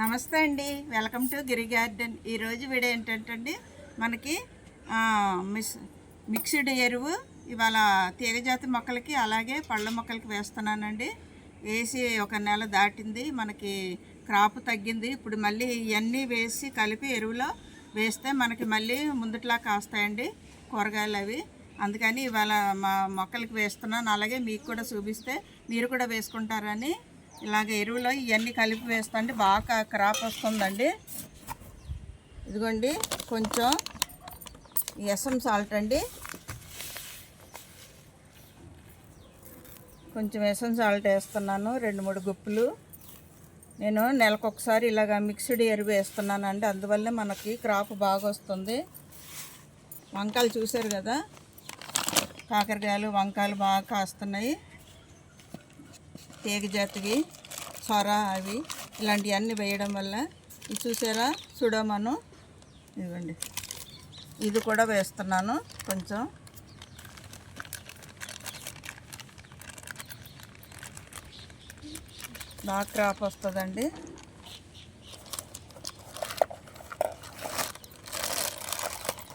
నమస్తే అండి. Welcome to Giri garden. ఈరోజు వీడియో ఏంటంటే మనకి మిస్ మిక్స్డ్ ఎరువు ఇవాళ తీగజాతి మొక్కలకి అలాగే పళ్ళ మొక్కలకి వేస్తున్నానండి. వేసి ఒక నెల దాటింది మనకి క్రాప్ తగ్గింది. ఇప్పుడు మళ్ళీ ఇవన్నీ వేసి కలిపి ఎరువులో వేస్తే మనకి మళ్ళీ ముందుట్లా కాస్తాయండి కూరగాయలు అవి. అందుకని ఇవాళ మా మొక్కలకి వేస్తున్నాను. అలాగే మీకు కూడా చూపిస్తే మీరు కూడా వేసుకుంటారని ఇలాగ ఎరువులో ఇవన్నీ కలిపి వేస్తుంటే బాగా క్రాప్ వస్తుందండి. ఇదిగోండి కొంచెం ఎసం సాల్ట్ అండి. కొంచెం ఎసం సాల్ట్ వేస్తున్నాను రెండు మూడు గుప్పులు. నేను నెలకొకసారి ఇలాగ మిక్స్డ్ ఎరువు వేస్తున్నానండి. అందువల్లే మనకి క్రాప్ బాగా వస్తుంది. వంకాయలు చూశారు కదా? కాకరకాయలు వంకాయలు బాగా కాస్తున్నాయి. తీగ జాతివి సొర అవి ఇలాంటివన్నీ వేయడం వల్ల ఇది చూసారా? చూడమను ఇవ్వండి. ఇది కూడా వేస్తున్నాను కొంచెం. బాగా క్రాప్ వస్తుందండి.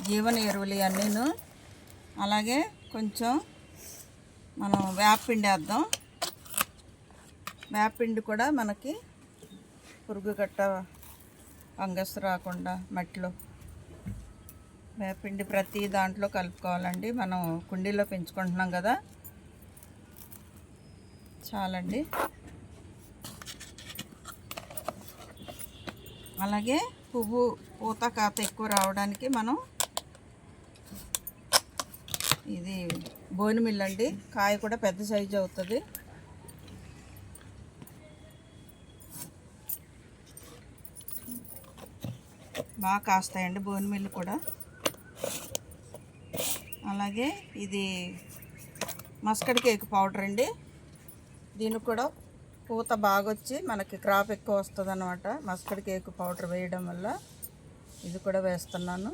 జీవన ఎరువులు ఇవన్నీను. అలాగే కొంచెం మనం వేపపిండి వేద్దాం వేపపిండి కూడా మనకి పురుగు గట్ట ఫంగస్ రాకుండా మట్టిలో వేపపిండి ప్రతి దాంట్లో కలుపుకోవాలండి. మనం కుండీలో పెంచుకుంటున్నాం కదా. చాలండి. అలాగే పువ్వు పూత కాత ఎక్కువ రావడానికి మనం ఇది బోని అండి కాయ కూడా పెద్ద సైజు అవుతుంది. బాగా కాస్తాయండి బోన్ మిల్ కూడా. అలాగే ఇది మస్కడ్ కేక్ పౌడర్ అండి. దీనికి కూడా పూత బాగా వచ్చి మనకి క్రాప్ ఎక్కువ వస్తుంది అనమాట మస్కడ్ కేక్ పౌడర్ వేయడం వల్ల ఇది కూడా వేస్తున్నాను.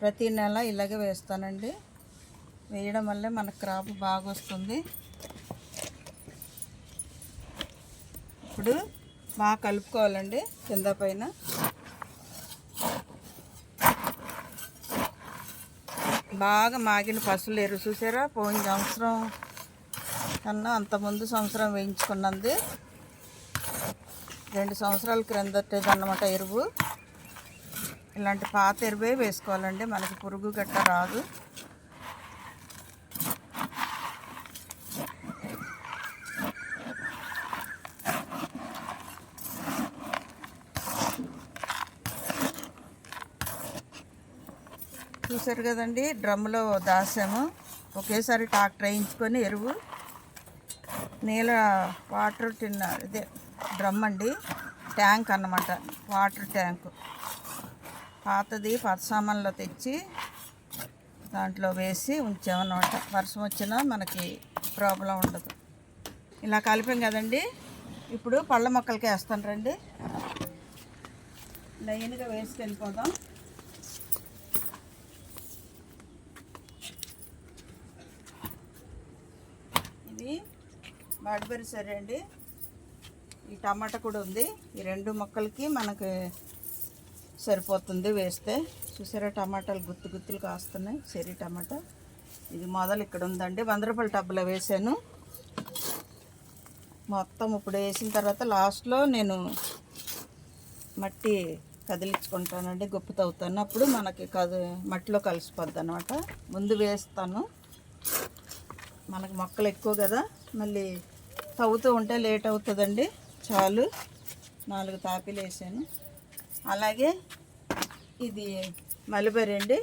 ప్రతి నెల ఇలాగే వేస్తానండి. వేయడం వల్లే మనకు క్రాప్ బాగా వస్తుంది ఇప్పుడు బాగా కలుపుకోవాలండి కింద పైన. బాగా మాగిన పసులు ఎరువు చూసారా? పోయిన సంవత్సరం కన్నా అంత ముందు సంవత్సరం వేయించుకున్నది. రెండు సంవత్సరాల క్రిందటది అన్నమాట ఎరువు. ఇలాంటి పాత ఎరువే వేసుకోవాలండి. మనకి పురుగు గట్ట రాదు. చూసారు కదండి. డ్రమ్లో దాసాము. ఒకేసారి ట్రాక్టర్ వేయించుకొని ఎరువు నీళ్ళ వాటర్ తిన్న ఇదే డ్రమ్ అండి. ట్యాంక్ అన్నమాట. Water tank. పాతది పాత సామాన్లో తెచ్చి దాంట్లో వేసి ఉంచామన్నమాట వర్షం వచ్చినా మనకి ప్రాబ్లం ఉండదు. ఇలా కలిపాం కదండి. ఇప్పుడు పళ్ళ మొక్కలకి వేస్తాను రండి. లైన్గా వేసుకెళ్ళిపోదాం ఇది బాడ్బెర్రీ సరే అండి ఈ టమాటా కూడా ఉంది. ఈ రెండు మొక్కలకి మనకి సరిపోతుంది వేస్తే. చూసారా టమాటాలు గుత్తు గుత్తులు కాస్తున్నాయి. Cherry tomato. ఇది మొదలు ఇక్కడ ఉందండి. వంద రూపాయల టబ్బులో వేసాను మొత్తం ఇప్పుడు వేసిన తర్వాత లాస్ట్లో నేను మట్టి కదిలించుకుంటానండి. గొప్ప తవ్వుతాను. అప్పుడు మనకి కది మట్టిలో కలిసిపోద్ది అనమాట ముందు వేస్తాను. మనకు మొక్కలు ఎక్కువ కదా. మళ్ళీ తవ్వుతూ ఉంటే లేట్ అవుతుందండి. చాలు. నాలుగు తాపీలు వేసాను. అలాగే ఇది మలిబరి అండి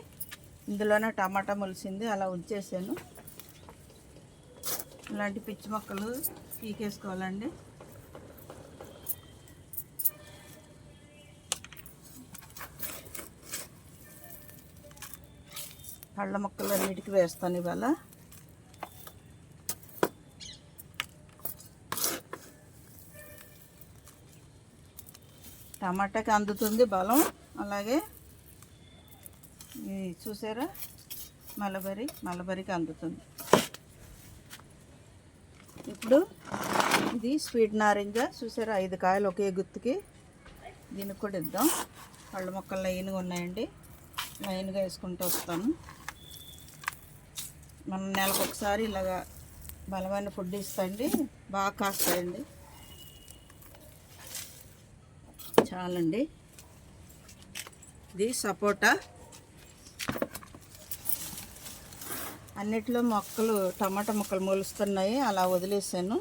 ఇందులోనే టమాటా మొలిసింది. అలా ఉంచేసాను. ఇలాంటి పిచ్చి మొక్కలు పీకేసుకోవాలండి. పళ్ళ మొక్కలు అన్నిటికీ వేస్తాను ఇవాళ. టమాటాకి అందుతుంది బలం. అలాగే ఇది చూసారా? మలబరి మలబరికి అందుతుంది. ఇప్పుడు ఇది స్వీట్ నారింజ. చూసారా? ఐదు కాయలు ఒకే గుత్తుకి. దీనికి కూడా ఇద్దాం. పళ్ళ మొక్కలు లైన్గా ఉన్నాయండి. లైన్గా వేసుకుంటూ వస్తాను. మనం నెలకు ఒకసారి ఇలాగా బలమైన ఫుడ్ ఇస్తాండి బాగా కాస్తాయండి. చాలండి. ఇది సపోటా. అన్నిట్లో మొక్కలు టమాటా మొక్కలు మొలుస్తున్నాయి అలా వదిలేసాను.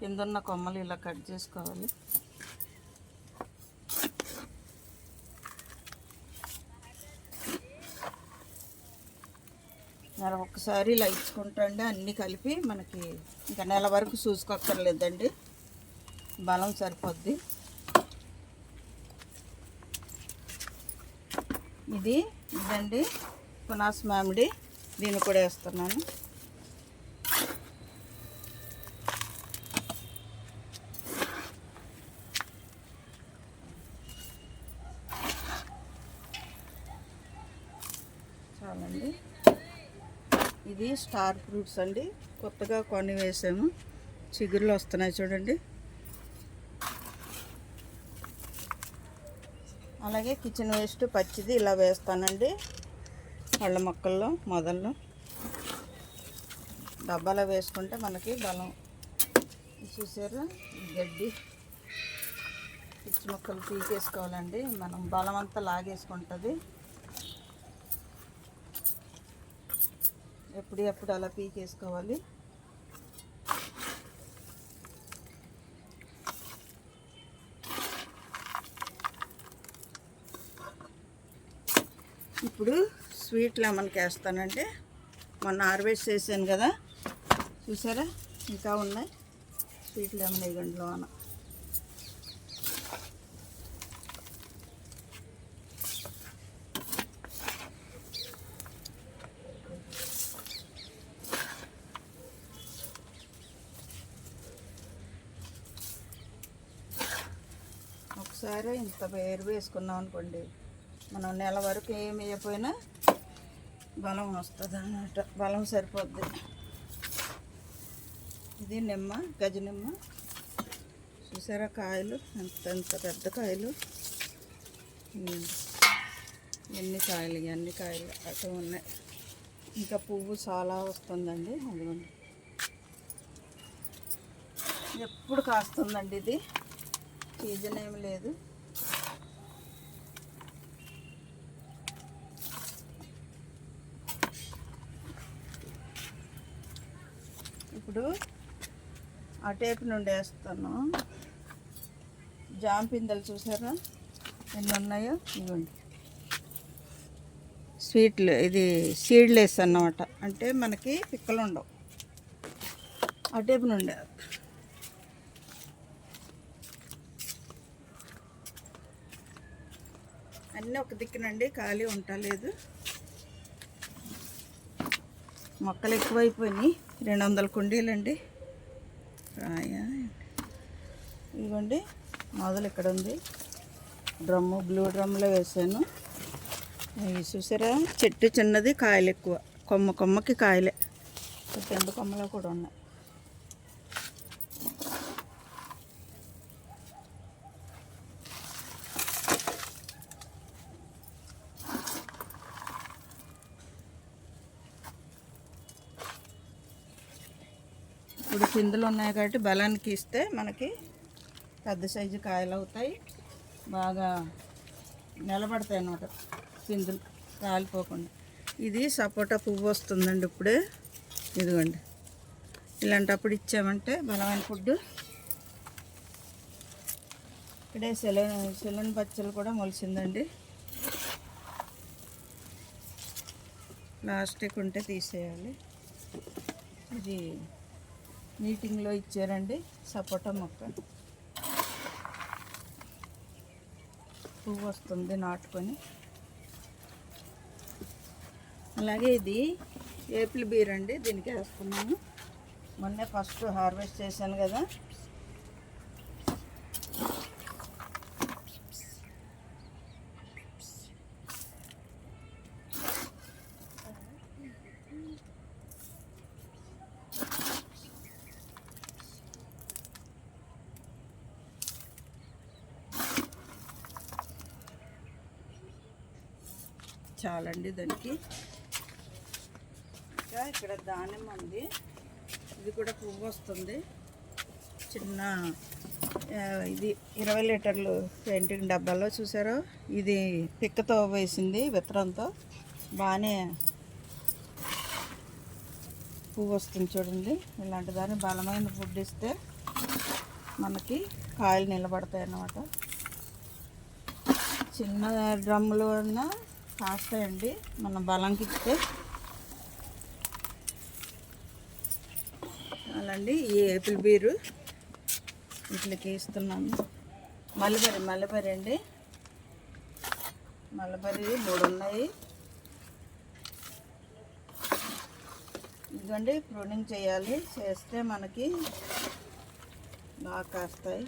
కింద ఉన్న కొమ్మలు ఇలా కట్ చేసుకోవాలి. నెల ఒక్కసారి ఇలా ఇచ్చుకుంటాండి అన్నీ కలిపి మనకి ఇంకా నెల వరకు చూసుకోక్కర్లేదండి బలం సరిపోద్ది. ఇది ఇదండి పునాస్ మామిడి. దీన్ని కూడా వేస్తున్నాను. చాలండి. ఇది స్టార్ ఫ్రూట్స్ అండి. కొత్తగా కొన్ని వేసాము. చిగురులు వస్తున్నాయి చూడండి. అలాగే కిచెన్ వేస్ట్ పచ్చిది ఇలా వేస్తానండి. పళ్ళ మొక్కల్లో మొదల్లో. డబ్బాలో వేసుకుంటే మనకి బలం. చూసారా? గడ్డి. పిచ్చి మొక్కలు పీకేసుకోవాలండి. మనం బలం అంతా లాగేసుకుంటుంది. ఎప్పుడు ఎప్పుడు అలా పీకేసుకోవాలి? ఇప్పుడు స్వీట్ లెమన్కి వేస్తానంటే మొన్న హార్వెస్ట్ చేశాను కదా. చూసారా? ఇంకా ఉన్నాయి. స్వీట్ లెమన్ వేయండి లోన. ఒకసారి ఇంత వేరు వేసుకున్నాం అనుకోండి. మనం నెల వరకు ఏమి వేయకపోయినా బలం వస్తుంది అన్నమాట బలం సరిపోద్ది. ఇది నిమ్మ గజ నిమ్మ. చూసారా కాయలు? ఎంత ఎంత పెద్ద కాయలు? ఎన్ని కాయలు ఎన్ని కాయలు అటు ఉన్నాయి. ఇంకా పువ్వు చాలా వస్తుందండి. అదిగోండి. ఎప్పుడు కాస్తుందండి ఇది? సీజన్ ఏమి లేదు. ఇప్పుడు ఆ టేపు నుండి వేస్తాను. జామ పిందెలు చూసారా? ఎన్ని ఉన్నాయో? ఇవ్వండి స్వీట్లు ఇది సీడ్లెస్ అన్నమాట. అంటే మనకి పిక్కలు ఉండవు. ఆ టేపు నుండి అన్నీ ఒక దిక్కునండి ఖాళీ ఉంటలేదు మొక్కలు ఎక్కువైపోయినాయి. రెండు వందల కుండీలండి. రాయా. ఇదిగోండి మొదలు ఇక్కడ ఉంది డ్రమ్ము బ్లూ డ్రమ్లో వేసాను. ఇవి చూసారా? చెట్టు చిన్నది కాయలు ఎక్కువ కొమ్మ కొమ్మకి కాయలే. రెండు కొమ్మలో కూడా ఉన్నాయి. ఇప్పుడు పిందులు ఉన్నాయి కాబట్టి బలానికి ఇస్తే మనకి పెద్ద సైజు కాయలు అవుతాయి. బాగా నిలబడతాయి అన్నమాట పిందులు కాలిపోకుండా. ఇది సపోటా పువ్వు వస్తుందండి ఇప్పుడే. ఇదిగోండి. ఇలాంటప్పుడు ఇచ్చామంటే బలమైన ఫుడ్ ఇక్కడే సెలన్ సెలన్ పచ్చలు కూడా మొలిసిందండి. ప్లాస్టిక్ ఉంటే తీసేయాలి. ఇది మీటింగ్లో ఇచ్చారండి సపోటా మొక్క. పువ్వు వస్తుంది నాటుకొని. అలాగే ఇది ఏపిల్ బీర్ అండి దీనికి వేసుకున్నాను. మొన్నే ఫస్ట్ హార్వెస్ట్ చేశాను కదా. చాలండి దానికి. ఇంకా ఇక్కడ దానిమ్మ ఉంది. ఇది కూడా పువ్వు వస్తుంది. చిన్న ఇది ఇరవై లీటర్లు పెయింటింగ్ డబ్బాలో చూసారు? ఇది పిక్కతో వేసింది విత్తనంతో. బాగానే పువ్వు వస్తుంది చూడండి. ఇలాంటి దాన్ని బలమైన ఫుడ్ ఇస్తే మనకి కాయలు నిలబడతాయి అన్నమాట చిన్న డ్రమ్ములు అన్నా కాస్తాయండి. మనం బలంకి ఇస్తే. అలాండి ఈ ఏపిల్ బీరు. వీటికి ఇస్తున్నాను మలబరి మలబరి అండి. మలబరి మూడు ఉన్నాయి. ఇదిగోండి ప్రూనింగ్ చేయాలి. చేస్తే మనకి బాగా కాస్తాయి.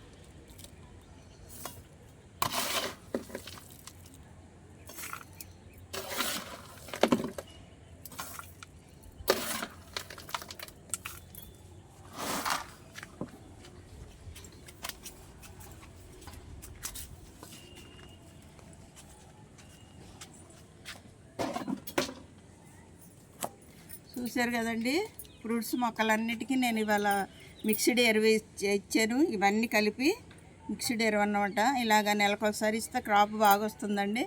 చూశారు కదండి? ఫ్రూట్స్ మొక్కలన్నిటికీ నేను ఇవాళ మిక్స్డ్ ఎరువు ఇచ్చాను. ఇవన్నీ కలిపి మిక్స్డ్ ఎరువు అన్నమాట. ఇలాగ నెలకొకసారి ఇస్తే క్రాప్ బాగా వస్తుందండి.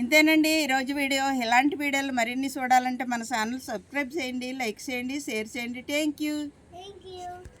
ఇంతేనండి ఈరోజు వీడియో. ఇలాంటి వీడియోలు మరిన్ని చూడాలంటే మన ఛానల్ సబ్స్క్రైబ్ చేయండి లైక్ చేయండి షేర్ చేయండి. Thank you.